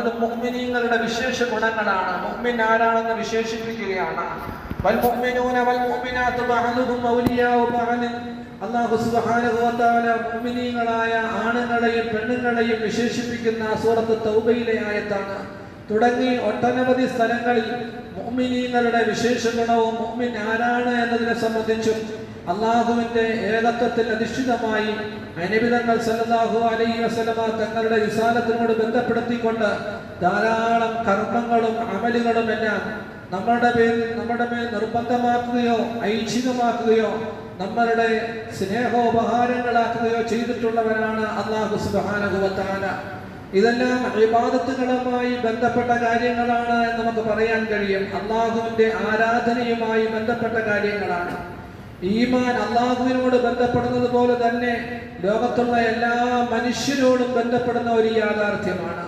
അത് മുഅ്മിനീങ്ങളുടെ വിശേഷ ഗുണങ്ങളാണ്. മുഅ്മിൻ ആരാണെന്ന് വിശേഷിപ്പിക്കുകയാണ്. ആണുങ്ങളെയും പെണ്ണുങ്ങളെയും വിശേഷിപ്പിക്കുന്ന സൂറത്ത് തൗബയിലെ ആയത്താണ്. തുടങ്ങി ഒട്ടനവധി സ്ഥലങ്ങളിൽ മുഅ്മിനീങ്ങളുടെ വിശേഷ ഗുണവും മുഅ്മിൻ ആരാണ് എന്നതിനെ സംബന്ധിച്ചും അള്ളാഹുവിന്റെ ഏകത്വത്തിൽ അധിഷ്ഠിതമായി അനുബിതങ്ങൾ സല്ലാഹു അലൈഹി വസല്ലമ തങ്ങളുടെ വിശാലത്തിനോട് ബന്ധപ്പെടുത്തിക്കൊണ്ട് ധാരാളം കർമ്മങ്ങളും അമലുകളും എല്ലാം നമ്മളുടെ പേരിൽ നമ്മുടെ മേൽ നിർബന്ധമാക്കുകയോ ഐച്ഛികമാക്കുകയോ നമ്മളുടെ സ്നേഹോപഹാരങ്ങളാക്കുകയോ ചെയ്തിട്ടുള്ളവരാണ് അള്ളാഹു വ ഇതെല്ലാം വിവാദത്തുകളുമായി ബന്ധപ്പെട്ട കാര്യങ്ങളാണ് എന്ന് നമുക്ക് പറയാൻ കഴിയും. അള്ളാഹുവിന്റെ ആരാധനയുമായി ബന്ധപ്പെട്ട കാര്യങ്ങളാണ്. ഈമാൻ അള്ളാഹുവിനോട് ബന്ധപ്പെടുന്നത് പോലെ തന്നെ ലോകത്തുള്ള എല്ലാ മനുഷ്യരോടും ബന്ധപ്പെടുന്ന ഒരു യാഥാർത്ഥ്യമാണ്.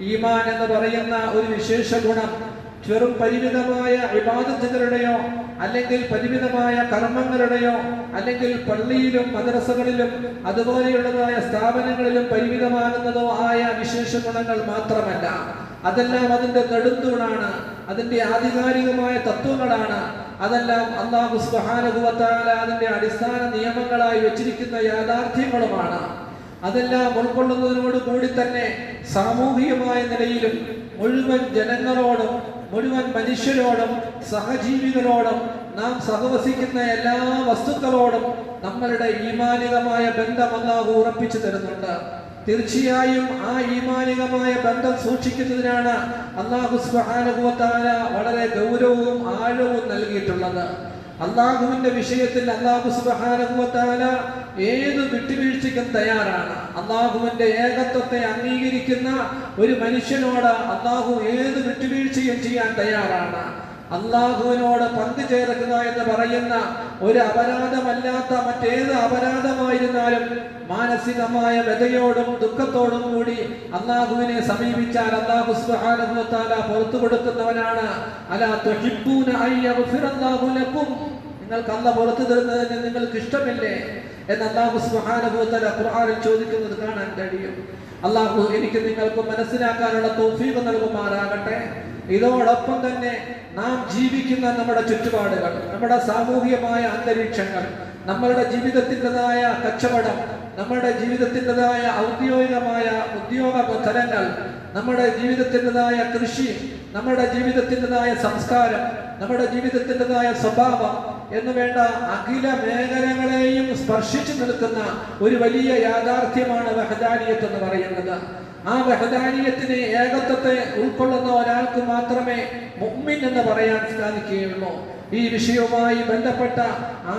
ഈമാൻ എന്ന് പറയുന്ന ഒരു വിശേഷ ഗുണം ചെറും പരിമിതമായ വിവാദത്തിനരുടെയോ അല്ലെങ്കിൽ പരിമിതമായ കർമ്മങ്ങളുടെയോ അല്ലെങ്കിൽ പള്ളിയിലും മദ്രസകളിലും അതുപോലെയുള്ളതായ സ്ഥാപനങ്ങളിലും പരിമിതമാകുന്നതോ ആയ വിശേഷ ഗുണങ്ങൾ മാത്രമല്ല. അതെല്ലാം അതിന്റെ നെടുന്തൂണാണ്. അതിന്റെ ആധികാരികമായ തത്വങ്ങളാണ്. അതെല്ലാം അള്ളാഹു സുബാനുഭവത്താല അതിന്റെ അടിസ്ഥാന നിയമങ്ങളായി വെച്ചിരിക്കുന്ന യാഥാർത്ഥ്യങ്ങളുമാണ്. അതെല്ലാം ഉൾക്കൊള്ളുന്നതിനോട് കൂടി തന്നെ സാമൂഹികമായ നിലയിലും മുഴുവൻ ജനങ്ങളോടും മുഴുവൻ മനുഷ്യരോടും സഹജീവികളോടും നാം സഹവസിക്കുന്ന എല്ലാ വസ്തുക്കളോടും നമ്മളുടെ ഈമാനികമായ ബന്ധം അള്ളാഹു ഉറപ്പിച്ചു തരുന്നുണ്ട്. തീർച്ചയായും ആ ഈമാനികമായ ബന്ധം സൂക്ഷിക്കുന്നതിനാണ് അള്ളാഹു സുഹാനുഭവത്താല വളരെ ഗൗരവവും ആഴവും നൽകിയിട്ടുള്ളത്. അള്ളാഹുവിന്റെ വിഷയത്തിൽ അള്ളാഹു സുബ്ഹാനഹുവതാല ഏത് വിട്ടുവീഴ്ചയ്ക്കും തയ്യാറാണ്. അള്ളാഹുവിന്റെ ഏകത്വത്തെ അംഗീകരിക്കുന്ന ഒരു മനുഷ്യനോട് അള്ളാഹു ഏത് വിട്ടുവീഴ്ചയും ചെയ്യാൻ തയ്യാറാണ്. അള്ളാഹുവിനോട് പങ്കുചേർക്കുക എന്ന് പറയുന്ന ഒരു അപരാധമല്ലാത്ത മറ്റേത് അപരാധമായിരുന്നാലും മാനസികമായ വ്യതയോടും ദുഃഖത്തോടും കൂടി അള്ളാഹുവിനെ സമീപിച്ചാൽ അള്ളാഹു സുബ്ഹാനഹുവതാല പുറത്തു കൊടുക്കുന്നവനാണ്. അലാ നിങ്ങൾക്ക് അല്ല പുറത്തു തരുന്നതിന് നിങ്ങൾക്ക് ഇഷ്ടമില്ലേ? എന്ന് അള്ളാഹു സുബ്ഹാനഹുവതാല ഖുർആനിൽ ചോദിക്കുന്നത് കാണാൻ കഴിയും. അള്ളാഹു എനിക്ക് നിങ്ങൾക്ക് മനസ്സിലാക്കാനുള്ള തൗഫീഖ് നൽകുമാറാകട്ടെ. ഇതോടൊപ്പം തന്നെ നാം ജീവിക്കുന്ന നമ്മുടെ ചുറ്റുപാടുകൾ നമ്മുടെ സാമൂഹികമായ അന്തരീക്ഷങ്ങൾ നമ്മളുടെ ജീവിതത്തിന്റെതായ കച്ചവടം നമ്മുടെ ജീവിതത്തിന്റെതായ ഔദ്യോഗികമായ ഉദ്യോഗ തലങ്ങൾ നമ്മുടെ ജീവിതത്തിന്റെതായ കൃഷി നമ്മുടെ ജീവിതത്തിന്റെതായ സംസ്കാരം നമ്മുടെ ജീവിതത്തിന്റെതായ സ്വഭാവം എന്ന് വേണ്ട അഖില മേഖലകളെയും സ്പർശിച്ചു നിൽക്കുന്ന ഒരു വലിയ യാഥാർത്ഥ്യമാണ് വഹദാനിയത്ത് എന്ന് പറയുന്നത്. ആ വഹദാനിയത്തിന് ഏകത്വത്തെ ഉൾക്കൊള്ളുന്ന ഒരാൾക്ക് മാത്രമേ മുഅ്മിൻ എന്ന് പറയാൻ സാധിക്കുകയുള്ളൂ. ഈ വിഷയവുമായി ബന്ധപ്പെട്ട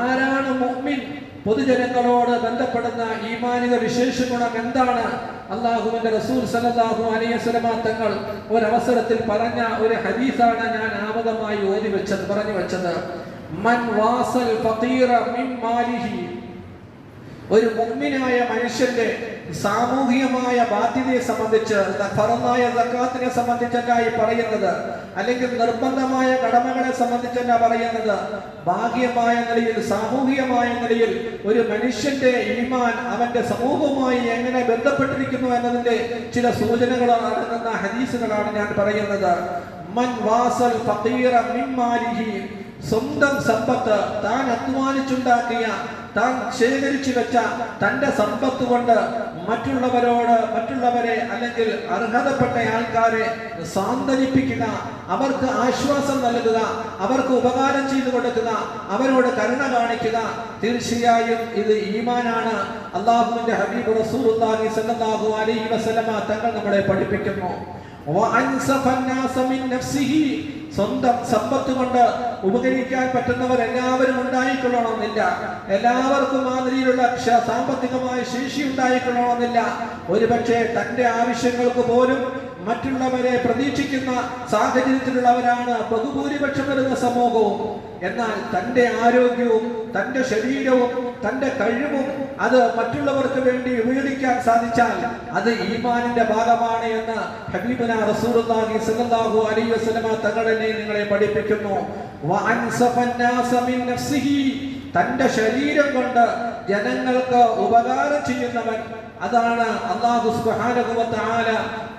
ആരാണ് മുഅ്മിൻ? പൊതുജനങ്ങളോട് ബന്ധപ്പെടുന്ന ഈമാനിക വിശേഷ ഗുണം എന്താണ്? അള്ളാഹുവിന്റെ റസൂൽ സല്ലല്ലാഹു അലൈഹി വസല്ലമ തങ്ങൾ ഒരവസരത്തിൽ പറഞ്ഞ ഒരു ഹദീസാണ് ഞാൻ ആമുഖമായി ഓതി വെച്ചത് പറഞ്ഞു വെച്ചത്. മൻ വാസൽ ഒരു മുഗ്മിനായ മനുഷ്യന്റെ സാമൂഹികമായ ബാധ്യതയെ സംബന്ധിച്ച് ഫറന്നായ സക്കാത്തിനെ സംബന്ധിച്ചല്ലായി പറയുന്നത് അല്ലെങ്കിൽ നിർബന്ധമായ കടമകളെ സംബന്ധിച്ചല്ല പറയുന്നത് ഭാഗ്യമായ നിലയിൽ സാമൂഹികമായ നിലയിൽ ഒരു മനുഷ്യന്റെ ഈമാൻ അവന്റെ സമൂഹവുമായി എങ്ങനെ ബന്ധപ്പെട്ടിരിക്കുന്നു എന്നതിന്റെ ചില സൂചനകളാണ് അടങ്ങുന്ന ഹദീസുകളാണ് ഞാൻ പറയുന്നത്. മൻ വാസൽ സ്വന്തം സമ്പത്ത് താൻ അധ്വാനിച്ചുണ്ടാക്കിയ താൻ ശേഖരിച്ചു വെച്ച തന്റെ സമ്പത്ത് കൊണ്ട് മറ്റുള്ളവരോട് മറ്റുള്ളവരെ അല്ലെങ്കിൽ അർഹതപ്പെട്ട ആൾക്കാരെ സാന്ത്വനിപ്പിക്കുക അവർക്ക് ആശ്വാസം നൽകുക അവർക്ക് ഉപകാരം ചെയ്തു കൊടുക്കുക അവരോട് കരുണ കാണിക്കുക തീർച്ചയായും ഇത് ഈമാനാണ്. അള്ളാഹുവിന്റെ ഹബീബ് റസൂലുള്ളാഹി സ്വല്ലല്ലാഹു അലൈഹി വസല്ലമ തങ്ങൾ നമ്മളെ പഠിപ്പിക്കുന്നു. സ്വന്തം സമ്പത്ത് കൊണ്ട് ഉപകരിക്കാൻ പറ്റുന്നവർ എല്ലാവരും ഉണ്ടായിക്കൊള്ളണമെന്നില്ല. എല്ലാവർക്കും ആ നിലയിലുള്ള സാമ്പത്തികമായ ശേഷി ഉണ്ടായിക്കൊള്ളണമെന്നില്ല. ഒരുപക്ഷെ തന്റെ ആവശ്യങ്ങൾക്ക് പോലും മറ്റുള്ളവരെ പ്രതീക്ഷിക്കുന്ന സാഹചര്യത്തിലുള്ളവരാണ് ബഹുഭൂരിപക്ഷം വരുന്ന സമൂഹവും. എന്നാൽ തന്റെ ആരോഗ്യവും തന്റെ ശരീരവും തന്റെ കഴിവും അത് മറ്റുള്ളവർക്ക് വേണ്ടി ഉപയോഗിക്കാൻ സാധിച്ചാൽ അത് ഈമാനിന്റെ ഭാഗമാണ് എന്ന് ഹബീബന റസൂലുള്ളാഹി സല്ലല്ലാഹു അലൈഹി വസല്ലമ തങ്ങളെ നിങ്ങളെ പഠിപ്പിക്കുന്നു. തന്റെ ശരീരം കൊണ്ട് ജനങ്ങൾക്ക് ഉപകാരം ചെയ്യുന്നവൻ അതാണ് അള്ളാഹു തആല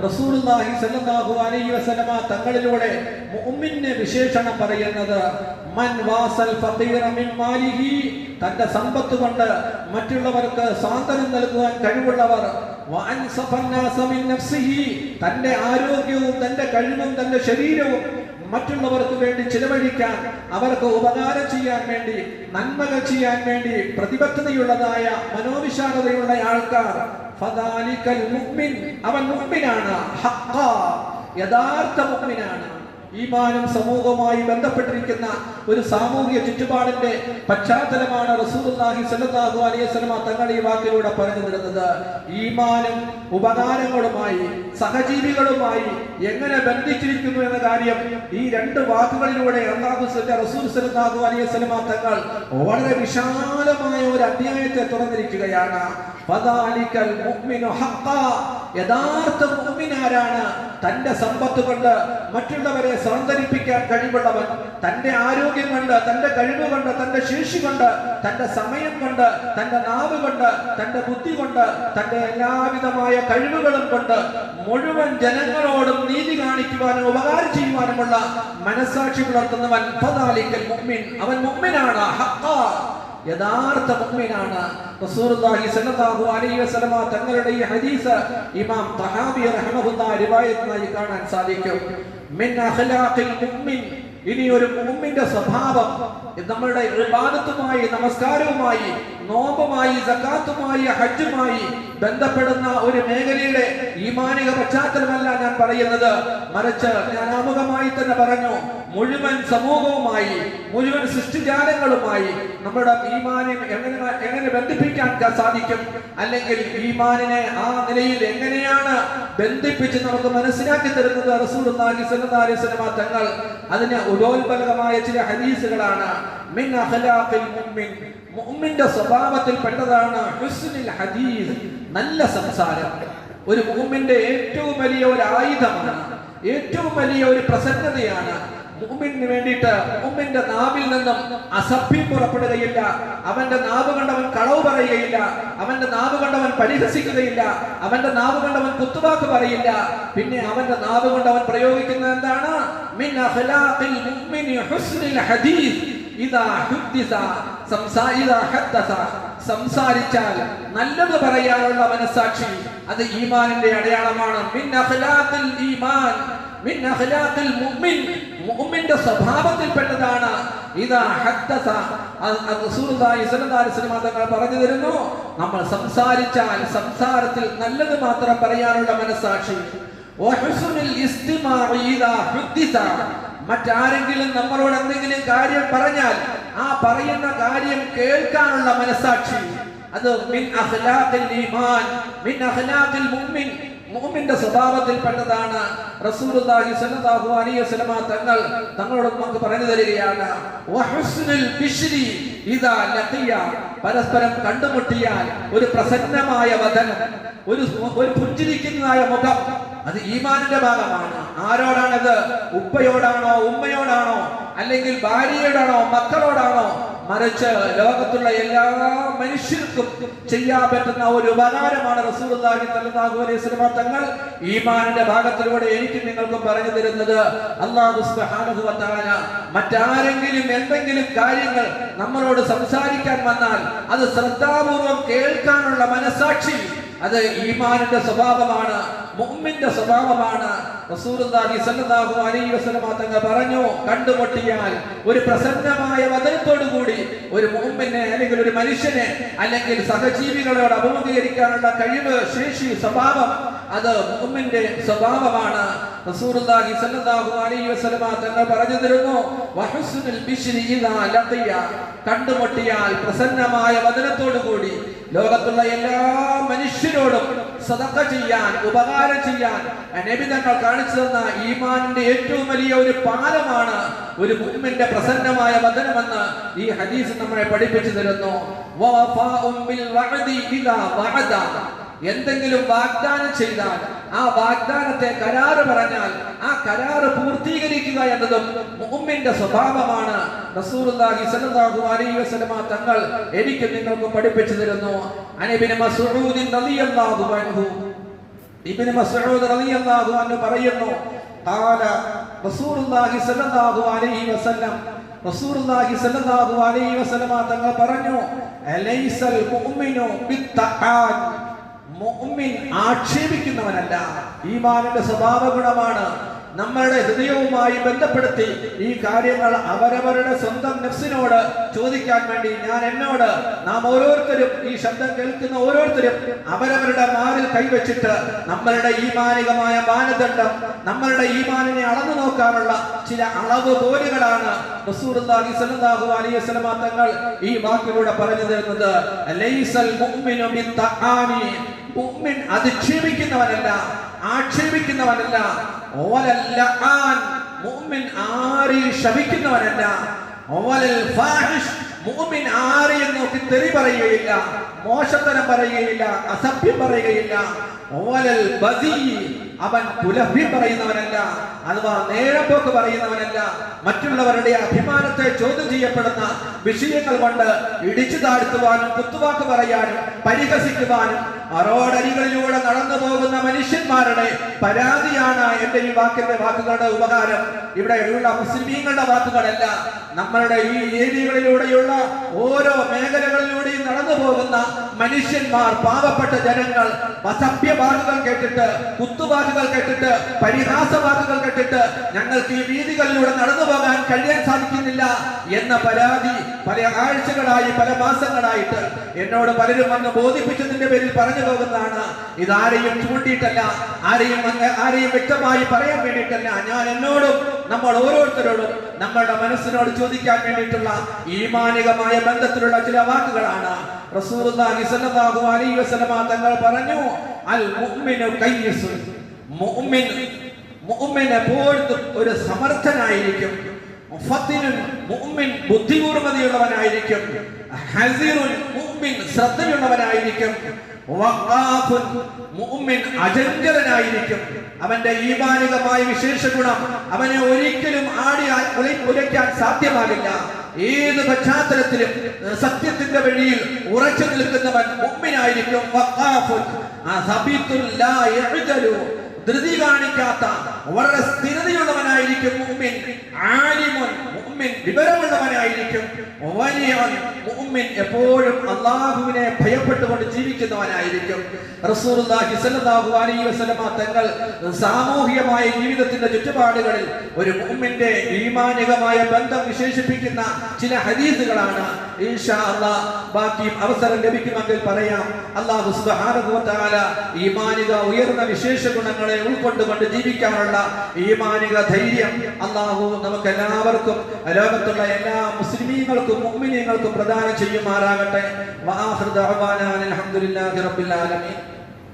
റസൂലുള്ളാഹി സ്വല്ലല്ലാഹു അലൈഹി വസല്ലമ തങ്ങളിലൂടെ മുഅ്മിനെ വിശേഷണം പറയുന്നത്. മൻ വാസൽ ഫഖീറ മിൻ മാലിഹി തന്റെ സമ്പത്ത് കൊണ്ട് മറ്റുള്ളവർക്ക് സാന്ത്വനം നൽകുവാൻ കഴിവുള്ളവർ. തന്റെ ആരോഗ്യവും തന്റെ കഴിവും തന്റെ ശരീരവും മറ്റുള്ളവർക്ക് വേണ്ടി ചിലവഴിക്കാൻ അവർക്ക് ഉപകാരം ചെയ്യാൻ വേണ്ടി നന്മകൾ ചെയ്യാൻ വേണ്ടി പ്രതിബദ്ധതയുള്ളതായ മനോവിശാലതയുള്ള ആൾക്കാർ. അവൻ മുഅ്മിനാണ് യഥാർത്ഥ യഥാർത്ഥ ഈമാനും സമൂഹവുമായി ബന്ധപ്പെട്ടിരിക്കുന്ന ഒരു സാമൂഹിക ചുറ്റുപാടിന്റെ പശ്ചാത്തലമാണ് റസൂലുള്ളാഹി സലാഹു അലൈഹി വസല്ലമ തങ്ങൾ ഈ വാക്കിലൂടെ പറഞ്ഞു തരുന്നത് ഈമാനും ഉപകാരങ്ങളുമായി സഹജീവികളുമായി എങ്ങനെ ബന്ധിച്ചിരിക്കുന്നു എന്ന കാര്യം ഈ രണ്ട് വാക്കുകളിലൂടെ അള്ളാഹു സ്വല്ലല്ലാഹു അലൈഹി വസല്ലമ തങ്ങൾ വളരെ വിശാലമായ ഒരു അധ്യായത്തെ തുറന്നിരിക്കുകയാണ് യഥാർത്ഥ മുഅ്മിനു ഹഖ്ഖാ. തന്റെ സമ്പത്ത് കൊണ്ട് മറ്റുള്ളവരെ സൗന്ദരിപ്പിക്കാൻ കഴിവുള്ളവൻ തന്റെ ആരോഗ്യം കൊണ്ട് തന്റെ കഴിവ് കൊണ്ട് തന്റെ ശേഷി കൊണ്ട് തന്റെ സമയം കൊണ്ട് തന്റെ നാവ് കൊണ്ട് തന്റെ ബുദ്ധി കൊണ്ട് തന്റെ എല്ലാവിധമായ കഴിവുകളും കൊണ്ട് മുഴുവൻ ജനങ്ങളോടും നീതി കാണിക്കുവാനും ഉപകാരം ചെയ്യുവാനുമുള്ള മനസാക്ഷി പുലർത്തുന്നവൻ അവൻ മുമ്മിനാണ് ഹഖ്ഖാ യഥാർത്ഥ മുഅ്മിനാണ് റസൂലുള്ളാഹി സ്വല്ലല്ലാഹു അലൈഹി വസല്ലമ തങ്ങളുടെ ഈ ഹദീസ് ഇമാം തഹാബി റഹ്മഹുല്ലാഹി റിവായത്തായി കാണാൻ സാധിക്കും. മിൻ അഖ്ലാഖിൽ മുഅ്മിൻ ഇനി ഒരു മുമ്പിന്റെ സ്വഭാവം നമ്മളുടെ വിവാദത്തുമായി നമസ്കാരവുമായി നോമ്പുമായി സക്കാത്തുമായി ഹജ്ജുമായി ബന്ധപ്പെടുന്ന ഒരു മേഖലയുടെ ഈമാനിക പശ്ചാത്തലമല്ല ഞാൻ പറയുന്നത്. മറിച്ച് ഞാൻ ആമുഖമായി തന്നെ പറഞ്ഞു മുഴുവൻ സമൂഹവുമായി മുഴുവൻ സൃഷ്ടിജാലങ്ങളുമായി നമ്മുടെ ഈമാനെ എങ്ങനെ എങ്ങനെ ബന്ധിപ്പിക്കാൻ സാധിക്കും? അല്ലെങ്കിൽ ഈമാനിനെ ആ നിലയിൽ എങ്ങനെയാണ് ബന്ധിപ്പിച്ച് നമുക്ക് മനസ്സിലാക്കി തരുന്നത്? വസല്ലമ തങ്ങൾ അതിന് ഉദോത്ബലകമായ ചില ഹദീസുകളാണ്. മിൻ അഖ്ലാഖിൽ മുഅ്മിൻ. മുഅ്മിന്റെ സ്വഭാവത്തിൽ പെട്ടതാണ് ഹുസ്നുൽ ഹദീസ്. നല്ല സംസാരം. ഒരു മുഅ്മിന്റെ ഏറ്റവും വലിയ ഒരു ആയുധമാണ്. ഏറ്റവും വലിയ ഒരു പ്രസന്നതയാണ്. മുഅ്മിന് വേണ്ടിയിട്ട് മുഅ്മിന്റെ നാവിൽ നിന്നും അസഭ്യം പുറപ്പെടുകയില്ല. അവന്റെ നാവ് കണ്ടവൻ കളവ് പറയുകയില്ല. അവന്റെ നാവ് കണ്ടവൻ പരിഹസിക്കുകയില്ല. അവന്റെ നാവ് കണ്ടവൻ കുത്തുവാക്ക് പറയില്ല. പിന്നെ അവന്റെ നാവ് അവൻ പ്രയോഗിക്കുന്നത് എന്താണ്? മിൻ أخلاق المؤمن حسن الحديث ഇദാ حدث സംസാ ഇദാ ഹദ്ദസ സംസാരിച്ചാൽ നല്ലത് പറയാനുള്ള മനസാക്ഷി അത് ഈമാനിന്റെ അടയാളമാണ്. മിൻ അഖ്ലാഖിൽ ഈമാൻ മിൻ അഖ്ലാഖിൽ മുഅ്മിൻ മുഅ്മിന്റെ സ്വഭാവത്തിൽപ്പെട്ടതാണ് ഇദാ ഹദ്ദസ. റസൂലുള്ളാഹി സ്വല്ലല്ലാഹു അലൈഹി വസല്ലം തങ്ങൾ പറഞ്ഞു തരുന്നു. നമ്മൾ സംസാരിച്ചാൽ സംസാരത്തിൽ നല്ലത് മാത്രം പറയാനുള്ള മനസാക്ഷി മറ്റാരെങ്കിലും നമ്മളോട് എന്തെങ്കിലും കാര്യം പറഞ്ഞാൽ ആ പറയുന്ന കാര്യം കേൾക്കാനുള്ള മനസാക്ഷി അത് മിൻ ഈമാൻ മിൻ മുഅ്മിൻ. മുഅ്മിന്റെ സ്വഭാവത്തിൽപ്പെട്ടതാണ് റസൂലുള്ളാഹി സ്വല്ലല്ലാഹു അലൈഹി വസല്ലമ തങ്ങൾ തങ്ങളോട് നമുക്ക് പറഞ്ഞു തരികയാണ്. വഹുസ്നുൽ ബിശ്രി ഇദാ ലഖിയ. പരസ്പരം കണ്ടുമുട്ടിയാൽ ഒരു പ്രസന്നമായ വദനം ഒരു ഒരു പുഞ്ചിരിക്കുന്നതായ മുഖം അത് ഈമാനിന്റെ ഭാഗമാണ്. ആരോടാണത്? ഉപ്പയോടാണോ? ഉമ്മയോടാണോ? അല്ലെങ്കിൽ ഭാര്യയോടാണോ? മക്കളോടാണോ? മറിച്ച് ലോകത്തുള്ള എല്ലാ മനുഷ്യർക്കും ചെയ്യാൻ പറ്റുന്ന ഒരു ഉപകാരമാണ് അലൈഹി വസല്ലം തങ്ങൾ ഈമാനിന്റെ ഭാഗത്തിലൂടെ എനിക്ക് നിങ്ങൾക്ക് പറഞ്ഞു തരുന്നത്. വ മറ്റാരെങ്കിലും എന്തെങ്കിലും കാര്യങ്ങൾ നമ്മളോട് സംസാരിക്കാൻ വന്നാൽ അത് ശ്രദ്ധാപൂർവം കേൾക്കാനുള്ള മനസാക്ഷി അത് ഈമാനിന്റെ സ്വഭാവമാണ് മുമ്മിന്റെ സ്വഭാവമാണ്. തങ്ങൾ പറഞ്ഞു കണ്ടുമുട്ടിയാൽ ഒരു പ്രസന്നമായ വദനത്തോടു കൂടി ഒരു മുമ്പിനെ അല്ലെങ്കിൽ ഒരു മനുഷ്യനെ അല്ലെങ്കിൽ സഹജീവികളോട് അഭിമുഖീകരിക്കാനുള്ള കഴിവ് ശേഷി സ്വഭാവം അത് മുഅ്മിന്റെ സ്വഭാവമാണ്. അലൈഹി വസല്ലമ തങ്ങൾ പറഞ്ഞു തരുന്നു കണ്ടുമുട്ടിയാൽ പ്രസന്നമായ വദനത്തോടു കൂടി ലോകത്തുള്ള എല്ലാ മനുഷ്യരോടും സദക്ക ചെയ്യാൻ ഉപകാരം ചെയ്യാൻ നബി തങ്ങൾ കാണിച്ചു തന്ന ഈമാനിന്റെ ഏറ്റവും വലിയ ഒരു പാലമാണ് ഒരു മുഹമ്മിന്റെ പ്രസന്നമായ വചനമെന്ന് ഈ ഹദീസ് നമ്മളെ പഠിപ്പിച്ചു തരുന്നു. എന്തെങ്കിലും വാഗ്ദാനം ചെയ്താൽ ആ വാഗ്ദാനത്തെ കരാറ് പറഞ്ഞാൽ ആ കരാറ് പൂർത്തീകരിക്കുക എന്നതും മുഹമ്മിന്റെ സ്വഭാവമാണ്. റസൂലുള്ളാഹി സ്വല്ലല്ലാഹു അലൈഹി തങ്ങൾ എനിക്ക് നിങ്ങൾക്ക് പഠിപ്പിച്ചു തരുന്നു. മസ്ഊദ് റളിയല്ലാഹു അൻഹു. ഇബ്നു മസ്ഊദ് റളിയല്ലാഹു അൻഹു പറയുന്നു റസൂലുള്ളാഹി സ്വല്ലല്ലാഹു അലൈഹി വസല്ലം. റസൂലുള്ളാഹി സ്വല്ലല്ലാഹു അലൈഹി തങ്ങൾ പറഞ്ഞു അലൈസൽ മുഅ്മിൻ ആക്ഷേപിക്കുന്നവനല്ല. ഈമാനിന്റെ സ്വഭാവ ഗുണമാണ് നമ്മളുടെ ഹൃദയവുമായി ബന്ധപ്പെടുത്തി ഈ കാര്യങ്ങൾ അവരവരുടെ സ്വന്തം നെഫ്സിനോട് ചോദിക്കാൻ വേണ്ടി ഞാൻ എന്നോട് നാം ഓരോരുത്തരും ഈ ശബ്ദം കേൾക്കുന്ന ഓരോരുത്തരും അവരവരുടെ മാറിൽ കൈവച്ചിട്ട് നമ്മളുടെ ഈമാനികമായ മാനദണ്ഡം നമ്മളുടെ ഈമാനിനെ അളന്നു നോക്കാനുള്ള ചില അളവ് വസല്ലമ തങ്ങൾ ഈ വാക്കിലൂടെ പറഞ്ഞു തരുന്നത് മുഅ്മിൻ അധിക്ഷേപിക്കുന്നവനല്ല ആക്ഷേപിക്കുന്നവനല്ല. ഓലല്ല ആൻ മുഅ്മിൻ ആരെയും ശപിക്കുന്നവനല്ല. ഓലൽ ഫാഹിഷ് മുഅ്മിൻ ആരെയും നോക്കി തെറി പറയുകയില്ല മോശത്തരം പറയുകയില്ല അസഭ്യം പറയുകയില്ല. ഓലൽ ബസീ അവൻ പുലഭ്യം പറയുന്നവനല്ല അഥവാ നേരമ്പോക്ക് പറയുന്നവനല്ല. മറ്റുള്ളവരുടെ അഭിമാനത്തെ ചോദ്യം ചെയ്യപ്പെടുന്ന വിഷയങ്ങൾ കൊണ്ട് ഇടിച്ചു താഴ്ത്തുവാനും കുത്തുവാക്ക് പറയാനും പരിഹസിക്കുവാനും റോഡരികളിലൂടെ നടന്നു പോകുന്ന മനുഷ്യന്മാരുടെ പരാതിയാണ് എന്റെ ഈ വാക്കിന്റെ വാക്കുകളുടെ ഉപകാരം. ഇവിടെയുള്ള മുസ്ലിമീങ്ങളുടെ വാക്കുകളല്ല. നമ്മളുടെ ഈ ഏരിയകളിലൂടെയുള്ള ഓരോ മേഖലകളിലൂടെയും നടന്നു പോകുന്ന മനുഷ്യന്മാർ പാവപ്പെട്ട ജനങ്ങൾ അസഭ്യ വാക്കുകൾ കേട്ടിട്ട് കുത്തുവാക്കുകൾ കേട്ടിട്ട് പരിഹാസ വാക്കുകൾ കേട്ടിട്ട് ഞങ്ങൾക്ക് ഈ വീതികളിലൂടെ നടന്നു പോകാൻ കഴിയാൻ സാധിക്കുന്നില്ല എന്ന പരാതി പല ആഴ്ചകളായി പല മാസങ്ങളായിട്ട് എന്നോട് പലരും വന്ന് ബോധിപ്പിച്ചതിന്റെ പേരിൽ പറഞ്ഞു പോകുന്നതാണ്. ഇതാരെയും ചൂണ്ടിയിട്ടല്ല ആരെയും ആരെയും വ്യക്തമായി പറയാൻ വേണ്ടിയിട്ടല്ല. ഞാൻ എന്നോടും നമ്മൾ ഓരോരുത്തരോടും നമ്മളുടെ മനസ്സിനോട് ചോദിക്കാൻ വേണ്ടിയിട്ടുള്ള ഈമാനികമായ ബന്ധത്തിലുള്ള ചില വാക്കുകളാണ്. സല്ലല്ലാഹു അലൈഹി തങ്ങൾ പറഞ്ഞു അൽ മുഅ്മിനു മുഅ്മിൻ ഒരു സമർത്ഥനായിരിക്കും. മുഅ്മിൻ ബുദ്ധിപൂർവതയുള്ളവനായിരിക്കും ഹസീറുൻ മുഅ്മിൻ ശ്രദ്ധയുള്ളവനായിരിക്കും. മുഅ്മിൻ അജഞ്ചലനായിരിക്കും അവന്റെ ഈമാനികമായ വിശേഷ ഗുണം അവനെ ഒരിക്കലും ആടി ഉലയ്ക്കാൻ സാധ്യമാകില്ല. ഏത് പശ്ചാത്തലത്തിലും സത്യത്തിന്റെ വഴിയിൽ ഉറച്ചു നിൽക്കുന്നവൻ യഅ്ജലു. ധൃതി കാണിക്കാത്ത വളരെ സ്ഥിരതയുള്ളവനായിരിക്കും മുഅ്മിൻ ആലിമുൻ മുഅ്മിൻ വിവരമുള്ളവനായിരിക്കും. വലിയവൻ മുഅ്മിൻ എപ്പോഴും അള്ളാഹുവിനെ ഭയപ്പെട്ടുകൊണ്ട് ജീവിക്കുന്നവനായിരിക്കും. റസൂലുള്ളാഹി സ്വല്ലല്ലാഹു അലൈഹി തങ്ങൾ സാമൂഹികമായ ജീവിതത്തിന്റെ ചുറ്റുപാടുകളിൽ ഒരു മുഅ്മിന്റെ ഈമാനികമായ ബന്ധം വിശേഷിപ്പിക്കുന്ന ചില ഹദീസുകളാണ്. ഇൻഷാ അവസരം ലഭിക്കുമെങ്കിൽ പറയാം. അള്ളാഹു തആല ഈമാനിക ഉയർന്ന വിശേഷ ഗുണങ്ങളെ ഉൾക്കൊണ്ടുകൊണ്ട് ജീവിക്കാനുള്ള ഈമാനിക ധൈര്യം. അള്ളാഹു നമുക്ക് എല്ലാവർക്കും ലോകത്തുള്ള എല്ലാ മുസ്ലിമീങ്ങൾക്കും മുഅ്മിനീങ്ങൾക്കും പ്രദാനം ചെയ്യുമാറാകട്ടെ. അൽഹംദുലില്ലാഹി റബ്ബിൽ ആലമീൻ.